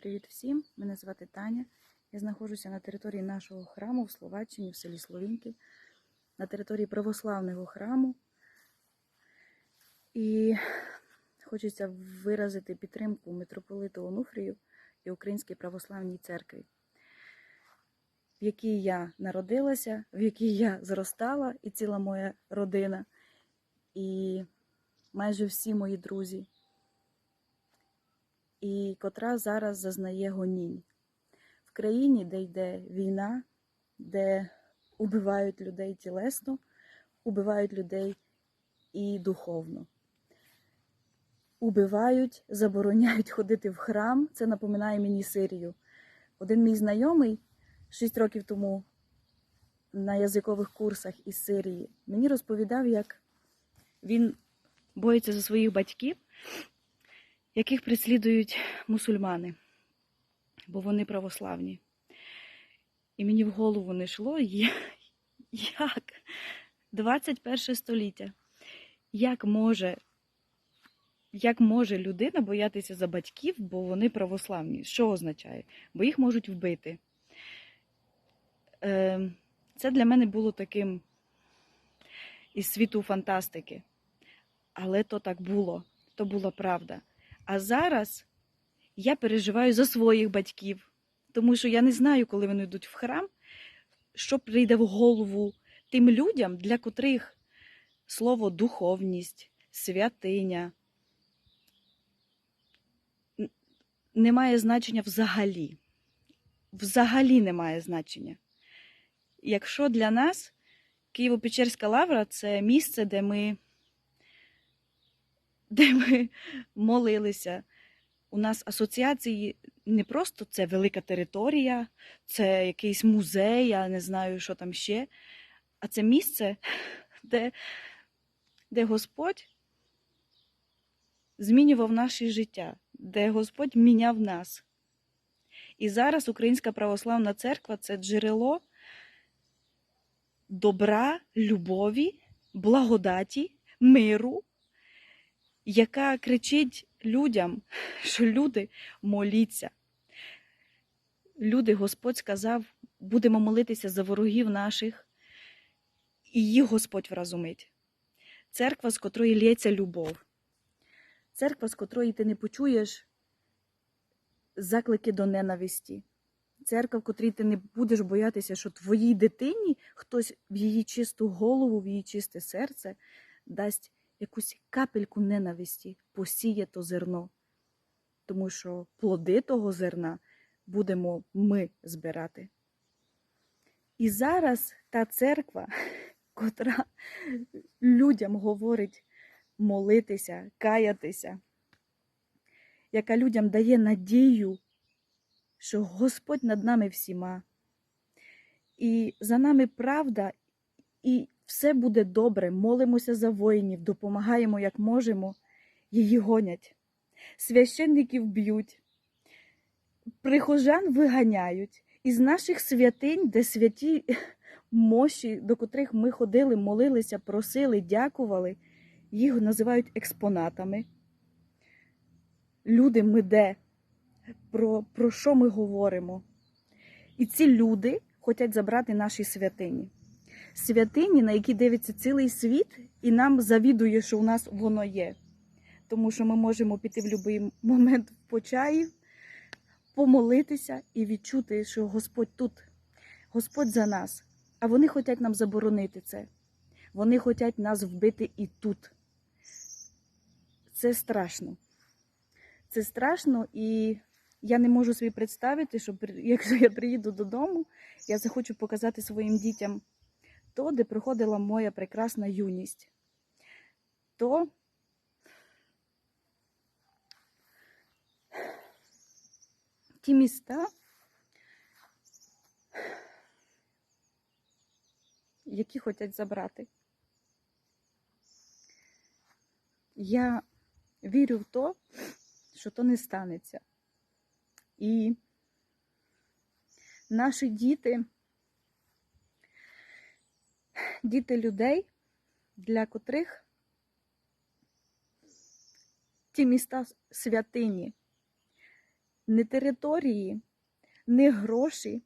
Привіт всім! Мене звати Таня. Я знаходжуся на території нашого храму в Словаччині, в селі Словінки, на території православного храму. І хочеться виразити підтримку митрополиту Онуфрію і Українській православній церкві, в якій я народилася, в якій я зростала, і ціла моя родина, і майже всі мої друзі і котра зараз зазнає гонінь. В країні, де йде війна, де убивають людей тілесно, убивають людей і духовно. Убивають, забороняють ходити в храм. Це напоминає мені Сирію. Один мій знайомий 6 років тому на язикових курсах із Сирії мені розповідав, як він боїться за своїх батьків яких переслідують мусульмани, бо вони православні. І мені в голову не йшло, як 21 століття, як може, як може людина боятися за батьків, бо вони православні? Що означає? Бо їх можуть вбити. Е, Це для мене було таким із світу фантастики. Але то так було, то була правда. А зараз я переживаю за своїх батьків, тому що я не знаю, коли вони йдуть в храм, що прийде в голову тим людям, для котрих слово духовність, святиня не має значення взагалі. Взагалі не має значення. Якщо для нас Києво-Печерська лавра це місце, де ми де ми молилися. У нас асоціації не просто це велика територія, це якийсь музей, я не знаю, що там ще, а це місце, де, де Господь змінював наше життя, де Господь міняв нас. І зараз Українська православна церква це джерело добра, любові, благодаті, миру яка кричить людям, що люди моліться. Люди, Господь сказав, будемо молитися за ворогів наших, і їх Господь вразумить. Церква, з котрої лється любов. Церква, з котрої ти не почуєш заклики до ненависті. Церква, в котрій ти не будеш боятися, що твоїй дитині хтось в її чисту голову, в її чисте серце дасть якусь капельку ненависті посіє то зерно. Тому що плоди того зерна будемо ми збирати. І зараз та церква, котра людям говорить молитися, каятися, яка людям дає надію, що Господь над нами всіма, і за нами правда, і все буде добре, молимося за воїнів, допомагаємо, як можемо, її гонять. Священників б'ють, прихожан виганяють. Із наших святинь, де святі мощі, до котрих ми ходили, молилися, просили, дякували, їх називають експонатами. Люди ми де? Про, про що ми говоримо? І ці люди хочуть забрати наші святині святині, на які дивиться цілий світ, і нам завідує, що у нас воно є. Тому що ми можемо піти в будь-який момент в почаї, помолитися і відчути, що Господь тут, Господь за нас. А вони хочуть нам заборонити це. Вони хочуть нас вбити і тут. Це страшно. Це страшно, і я не можу собі представити, що якщо я приїду додому, я захочу показати своїм дітям то, де проходила моя прекрасна юність. То ті міста, які хочуть забрати. Я вірю в то, що то не станеться. І наші діти діти людей, для котрих ті міста святині не території, не гроші,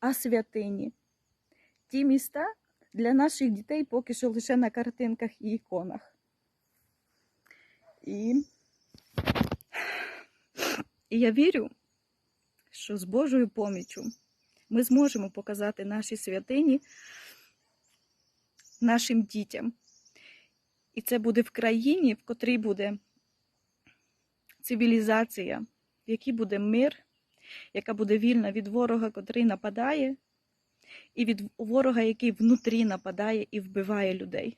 а святині. Ті міста для наших дітей поки що лише на картинках і іконах. І, і я вірю, що з Божою поміччю ми зможемо показати наші святині нашим дітям. І це буде в країні, в котрій буде цивілізація, в якій буде мир, яка буде вільна від ворога, котрий нападає, і від ворога, який внутрі нападає і вбиває людей.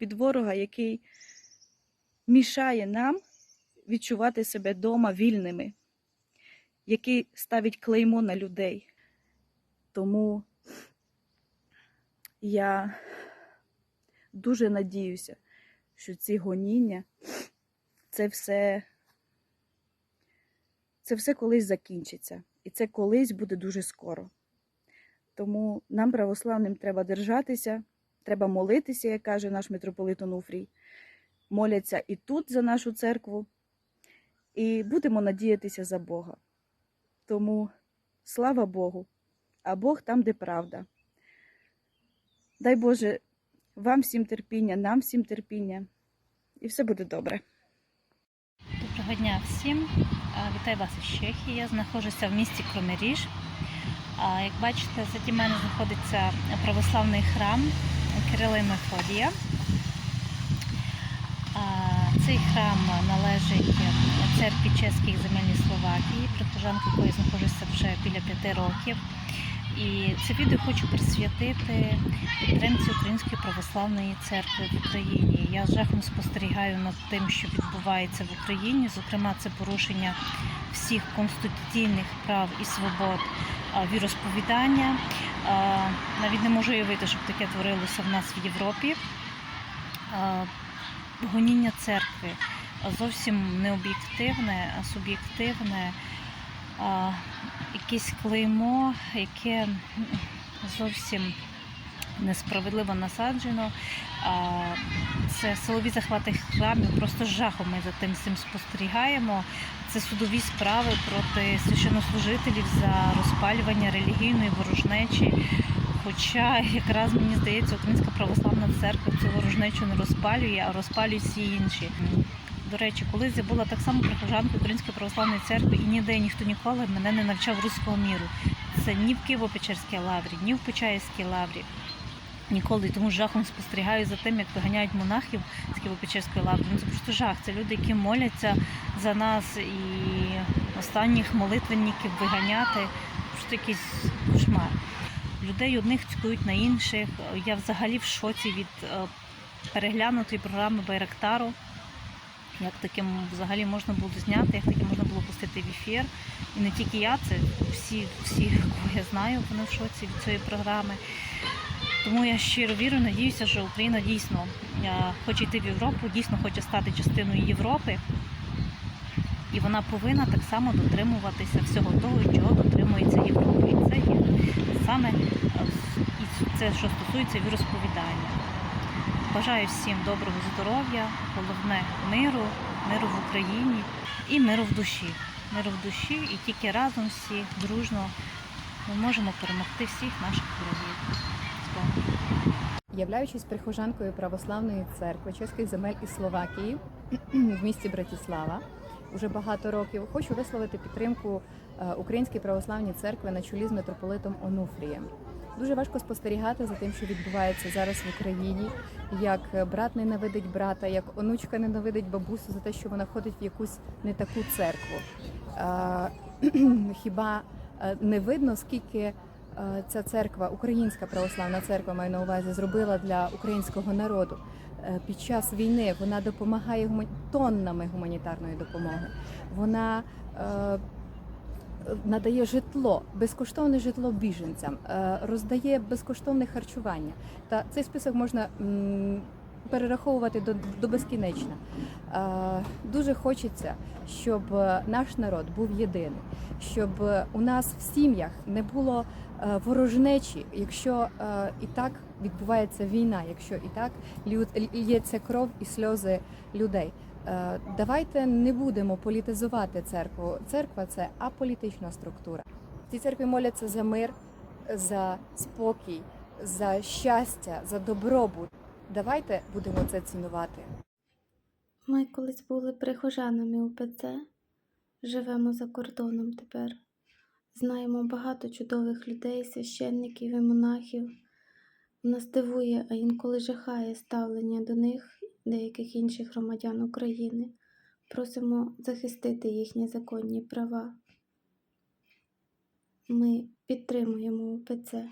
Від ворога, який мішає нам відчувати себе дома вільними, який ставить клеймо на людей. Тому я дуже надіюся, що ці гоніння, це все, це все колись закінчиться. І це колись буде дуже скоро. Тому нам, православним, треба держатися, треба молитися, як каже наш митрополит Онуфрій. Моляться і тут за нашу церкву, і будемо надіятися за Бога. Тому слава Богу, а Бог там, де правда. Дай Боже вам всім терпіння, нам всім терпіння, і все буде добре. Доброго дня всім. Вітаю вас із Чехії. Я знаходжуся в місті Кромеріж. Як бачите, заді мене знаходиться православний храм Кирила і Мефодія. Цей храм належить церкві чеських земель Словакії, прихожанки якої знаходжуся вже біля п'яти років. І це відео хочу присвятити підтримці Української православної церкви в Україні. Я з жахом спостерігаю над тим, що відбувається в Україні. Зокрема, це порушення всіх конституційних прав і свобод віросповідання. Навіть не можу уявити, щоб таке творилося в нас в Європі. Гоніння церкви зовсім не об'єктивне, а суб'єктивне. Якесь клеймо, яке зовсім несправедливо насаджено. Це силові захвати храмів, просто жахом ми за тим всім спостерігаємо. Це судові справи проти священнослужителів за розпалювання релігійної ворожнечі. Хоча якраз мені здається, Українська православна церква цю ворожнечу не розпалює, а розпалюють всі інші. До речі, колись я була так само прихожанкою Української православної церкви, і ніде ніхто ніколи мене не навчав руського міру. Це ні в Києво-Печерській лаврі, ні в Почаївській лаврі. Ніколи тому жахом спостерігаю за тим, як виганяють монахів з Києво-Печерської лаври. Ну, це просто жах. Це люди, які моляться за нас і останніх молитвенників виганяти. Просто якийсь кошмар. Людей одних цькують на інших. Я взагалі в шоці від е, переглянутої програми Байрактару. Як таким взагалі можна було зняти, як таке можна було пустити в ефір. І не тільки я, це всі, всі, кого я знаю, вони в шоці від цієї програми. Тому я щиро вірю, надіюся, що Україна дійсно хоче йти в Європу, дійсно хоче стати частиною Європи. І вона повинна так само дотримуватися всього того, чого дотримується Європа. І це є саме е, і це, що стосується віросповідання. Бажаю всім доброго здоров'я, головне миру, миру в Україні і миру в душі. Миру в душі, і тільки разом всі дружно ми можемо перемогти всіх наших ворогів. Являючись прихожанкою православної церкви чеських земель і Словакії в місті Братіслава уже багато років, хочу висловити підтримку е, Української православної церкви на чолі з митрополитом Онуфрієм. Дуже важко спостерігати за тим, що відбувається зараз в Україні, як брат ненавидить брата, як онучка ненавидить бабусю за те, що вона ходить в якусь не таку церкву. Е, Хіба е, не видно, скільки е, ця церква, українська православна церква, маю на увазі, зробила для українського народу Е, під час війни. Вона допомагає тоннами гуманітарної допомоги. Вона е, надає житло, безкоштовне житло біженцям, е, роздає безкоштовне харчування. Та цей список можна перераховувати до, до безкінечно. Е, Дуже хочеться, щоб е, наш народ був єдиний, щоб у нас в сім'ях не було ворожнечі, якщо і так відбувається війна, якщо і так лється кров і сльози людей. Е, Давайте не будемо політизувати церкву. Церква це аполітична структура. В цій церкві моляться за мир, за спокій, за щастя, за добробут. Давайте будемо це цінувати. Ми колись були прихожанами УПЦ, живемо за кордоном тепер. Знаємо багато чудових людей, священників і монахів. Нас дивує, а інколи жахає ставлення до них, деяких інших громадян України. Просимо захистити їхні законні права. Ми підтримуємо УПЦ.